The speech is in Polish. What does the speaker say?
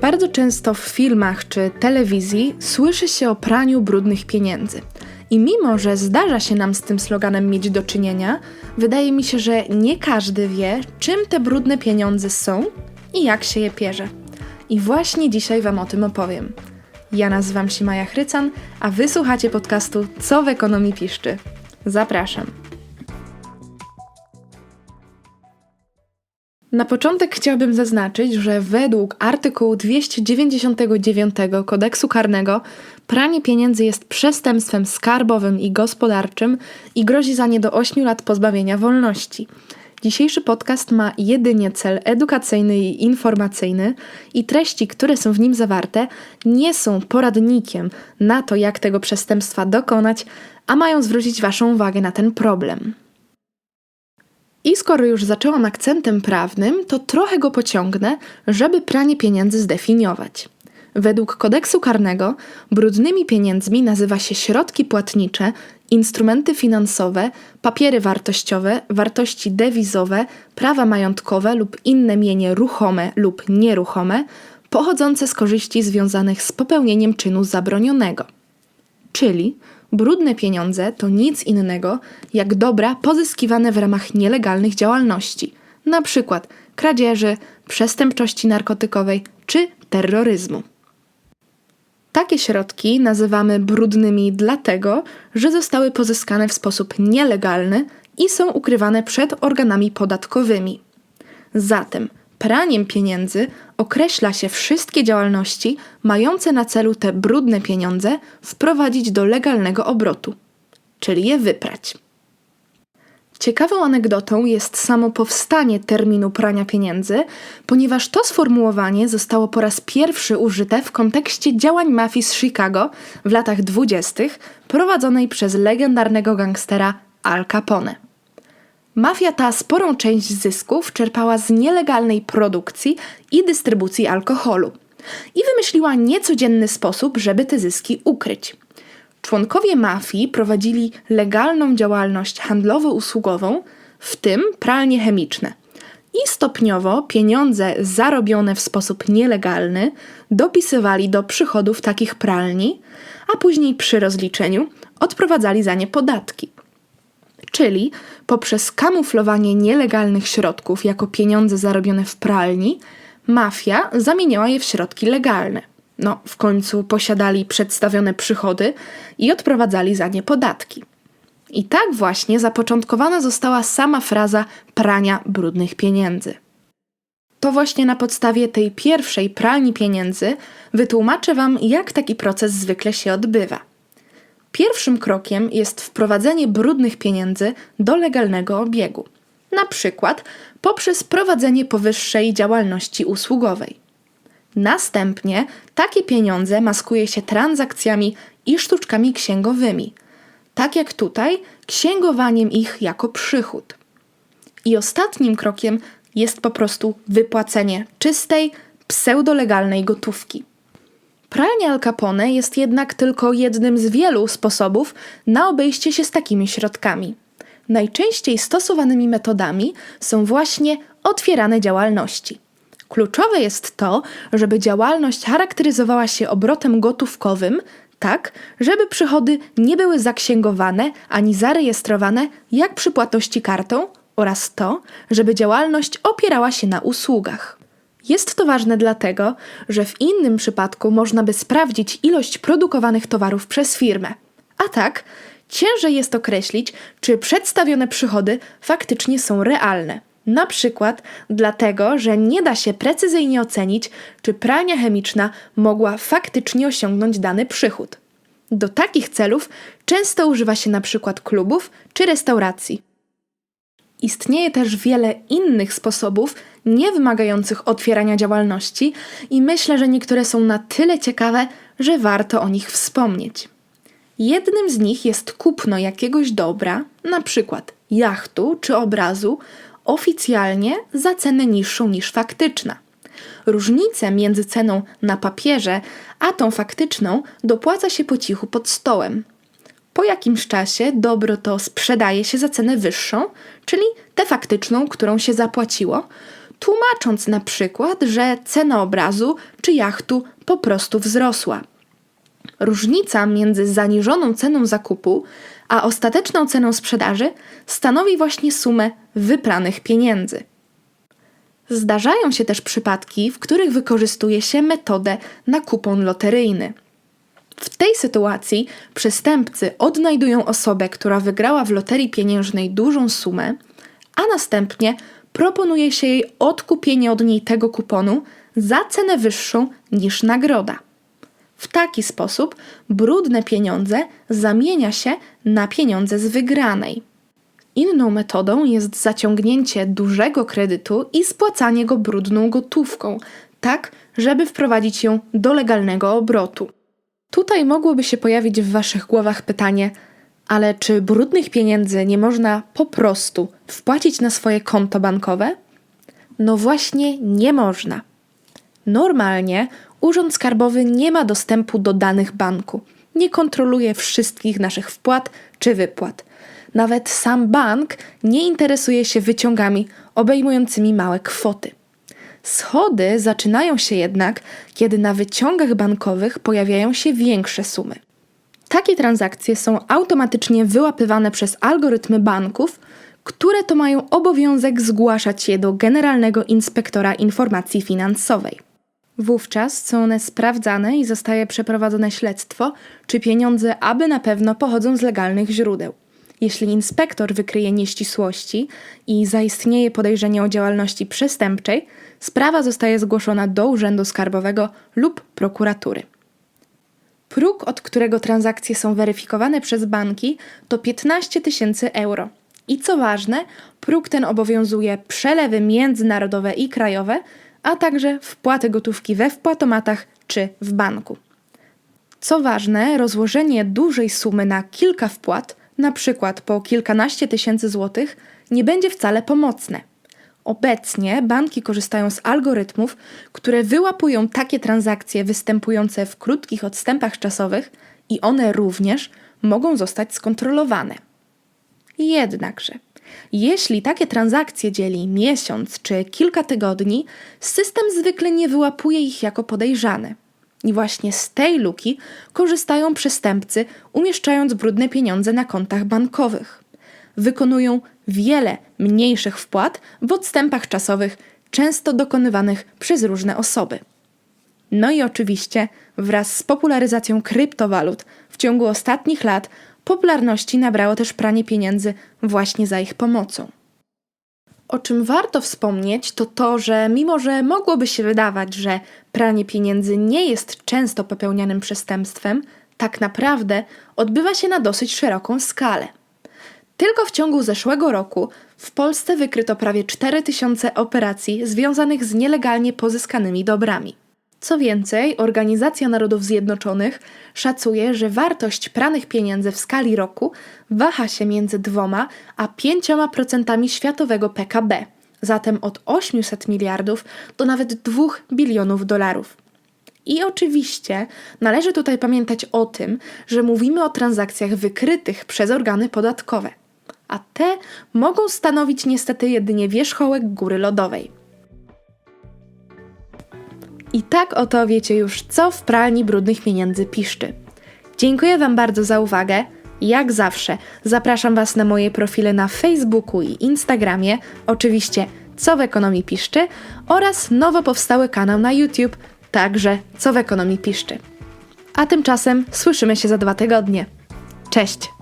Bardzo często w filmach czy telewizji słyszy się o praniu brudnych pieniędzy. I mimo, że zdarza się nam z tym sloganem mieć do czynienia, wydaje mi się, że nie każdy wie, czym te brudne pieniądze są i jak się je pierze. I właśnie dzisiaj Wam o tym opowiem. Ja nazywam się Maja Chrycan, a wysłuchacie podcastu Co w ekonomii piszczy. Zapraszam. Na początek chciałabym zaznaczyć, że według artykułu 299 kodeksu karnego pranie pieniędzy jest przestępstwem skarbowym i gospodarczym i grozi za nie do 8 lat pozbawienia wolności. Dzisiejszy podcast ma jedynie cel edukacyjny i informacyjny, i treści, które są w nim zawarte, nie są poradnikiem na to, jak tego przestępstwa dokonać, a mają zwrócić Waszą uwagę na ten problem. I skoro już zaczęłam akcentem prawnym, to trochę go pociągnę, żeby pranie pieniędzy zdefiniować. Według kodeksu karnego brudnymi pieniędzmi nazywa się środki płatnicze, instrumenty finansowe, papiery wartościowe, wartości dewizowe, prawa majątkowe lub inne mienie ruchome lub nieruchome, pochodzące z korzyści związanych z popełnieniem czynu zabronionego. Czyli brudne pieniądze to nic innego jak dobra pozyskiwane w ramach nielegalnych działalności, np. kradzieży, przestępczości narkotykowej czy terroryzmu. Takie środki nazywamy brudnymi dlatego, że zostały pozyskane w sposób nielegalny i są ukrywane przed organami podatkowymi. Zatem praniem pieniędzy określa się wszystkie działalności mające na celu te brudne pieniądze wprowadzić do legalnego obrotu, czyli je wyprać. Ciekawą anegdotą jest samo powstanie terminu prania pieniędzy, ponieważ to sformułowanie zostało po raz pierwszy użyte w kontekście działań mafii z Chicago w latach dwudziestych prowadzonej przez legendarnego gangstera Al Capone. Mafia ta sporą część zysków czerpała z nielegalnej produkcji i dystrybucji alkoholu i wymyśliła niecodzienny sposób, żeby te zyski ukryć. Członkowie mafii prowadzili legalną działalność handlowo-usługową, w tym pralnie chemiczne. I stopniowo pieniądze zarobione w sposób nielegalny dopisywali do przychodów takich pralni, a później przy rozliczeniu odprowadzali za nie podatki. Czyli poprzez kamuflowanie nielegalnych środków jako pieniądze zarobione w pralni, mafia zamieniała je w środki legalne no, w końcu posiadali przedstawione przychody i odprowadzali za nie podatki. I tak właśnie zapoczątkowana została sama fraza prania brudnych pieniędzy. To właśnie na podstawie tej pierwszej pralni pieniędzy wytłumaczę Wam, jak taki proces zwykle się odbywa. Pierwszym krokiem jest wprowadzenie brudnych pieniędzy do legalnego obiegu, na przykład poprzez prowadzenie powyższej działalności usługowej. Następnie takie pieniądze maskuje się transakcjami i sztuczkami księgowymi, tak jak tutaj księgowaniem ich jako przychód. I ostatnim krokiem jest po prostu wypłacenie czystej, pseudolegalnej gotówki. Pralnia Al Capone jest jednak tylko jednym z wielu sposobów na obejście się z takimi środkami. Najczęściej stosowanymi metodami są właśnie otwierane działalności – Kluczowe jest to, żeby działalność charakteryzowała się obrotem gotówkowym, tak, żeby przychody nie były zaksięgowane ani zarejestrowane jak przy płatności kartą, oraz to, żeby działalność opierała się na usługach. Jest to ważne dlatego, że w innym przypadku można by sprawdzić ilość produkowanych towarów przez firmę. A tak, ciężej jest określić, czy przedstawione przychody faktycznie są realne. Na przykład dlatego, że nie da się precyzyjnie ocenić, czy pralnia chemiczna mogła faktycznie osiągnąć dany przychód. Do takich celów często używa się na przykład klubów czy restauracji. Istnieje też wiele innych sposobów, nie wymagających otwierania działalności, i myślę, że niektóre są na tyle ciekawe, że warto o nich wspomnieć. Jednym z nich jest kupno jakiegoś dobra, na przykład jachtu czy obrazu, oficjalnie za cenę niższą niż faktyczna. Różnicę między ceną na papierze a tą faktyczną dopłaca się po cichu pod stołem. Po jakimś czasie dobro to sprzedaje się za cenę wyższą, czyli tę faktyczną, którą się zapłaciło, tłumacząc na przykład, że cena obrazu czy jachtu po prostu wzrosła. Różnica między zaniżoną ceną zakupu a ostateczną ceną sprzedaży stanowi właśnie sumę wypranych pieniędzy. Zdarzają się też przypadki, w których wykorzystuje się metodę na kupon loteryjny. W tej sytuacji przestępcy odnajdują osobę, która wygrała w loterii pieniężnej dużą sumę, a następnie proponuje się jej odkupienie od niej tego kuponu za cenę wyższą niż nagroda. W taki sposób brudne pieniądze zamienia się na pieniądze z wygranej. Inną metodą jest zaciągnięcie dużego kredytu i spłacanie go brudną gotówką, tak żeby wprowadzić ją do legalnego obrotu. Tutaj mogłoby się pojawić w Waszych głowach pytanie, ale czy brudnych pieniędzy nie można po prostu wpłacić na swoje konto bankowe? No właśnie nie można. Normalnie Urząd Skarbowy nie ma dostępu do danych banku, nie kontroluje wszystkich naszych wpłat czy wypłat. Nawet sam bank nie interesuje się wyciągami obejmującymi małe kwoty. Schody zaczynają się jednak, kiedy na wyciągach bankowych pojawiają się większe sumy. Takie transakcje są automatycznie wyłapywane przez algorytmy banków, które to mają obowiązek zgłaszać je do Generalnego Inspektora Informacji Finansowej. Wówczas są one sprawdzane i zostaje przeprowadzone śledztwo, czy pieniądze aby na pewno pochodzą z legalnych źródeł. Jeśli inspektor wykryje nieścisłości i zaistnieje podejrzenie o działalności przestępczej, sprawa zostaje zgłoszona do Urzędu Skarbowego lub prokuratury. Próg, od którego transakcje są weryfikowane przez banki, to 15 tysięcy euro. I co ważne, próg ten obowiązuje przelewy międzynarodowe i krajowe, a także wpłaty gotówki we wpłatomatach czy w banku. Co ważne, rozłożenie dużej sumy na kilka wpłat, na przykład po kilkanaście tysięcy złotych, nie będzie wcale pomocne. Obecnie banki korzystają z algorytmów, które wyłapują takie transakcje występujące w krótkich odstępach czasowych i one również mogą zostać skontrolowane. Jednakże, jeśli takie transakcje dzieli miesiąc czy kilka tygodni, system zwykle nie wyłapuje ich jako podejrzane. I właśnie z tej luki korzystają przestępcy, umieszczając brudne pieniądze na kontach bankowych. Wykonują wiele mniejszych wpłat w odstępach czasowych, często dokonywanych przez różne osoby. No i oczywiście, wraz z popularyzacją kryptowalut w ciągu ostatnich lat popularności nabrało też pranie pieniędzy właśnie za ich pomocą. O czym warto wspomnieć, to to, że mimo że mogłoby się wydawać, że pranie pieniędzy nie jest często popełnianym przestępstwem, tak naprawdę odbywa się na dosyć szeroką skalę. Tylko w ciągu zeszłego roku w Polsce wykryto prawie 4000 operacji związanych z nielegalnie pozyskanymi dobrami. Co więcej, Organizacja Narodów Zjednoczonych szacuje, że wartość pranych pieniędzy w skali roku waha się między 2 a 5% światowego PKB, zatem od 800 miliardów do nawet 2 bilionów dolarów. I oczywiście należy tutaj pamiętać o tym, że mówimy o transakcjach wykrytych przez organy podatkowe, a te mogą stanowić niestety jedynie wierzchołek góry lodowej. I tak oto wiecie już, co w pralni brudnych pieniędzy piszczy. Dziękuję Wam bardzo za uwagę. Jak zawsze zapraszam Was na moje profile na Facebooku i Instagramie, oczywiście Co w Ekonomii Piszczy oraz nowo powstały kanał na YouTube, także Co w Ekonomii Piszczy. A tymczasem słyszymy się za dwa tygodnie. Cześć!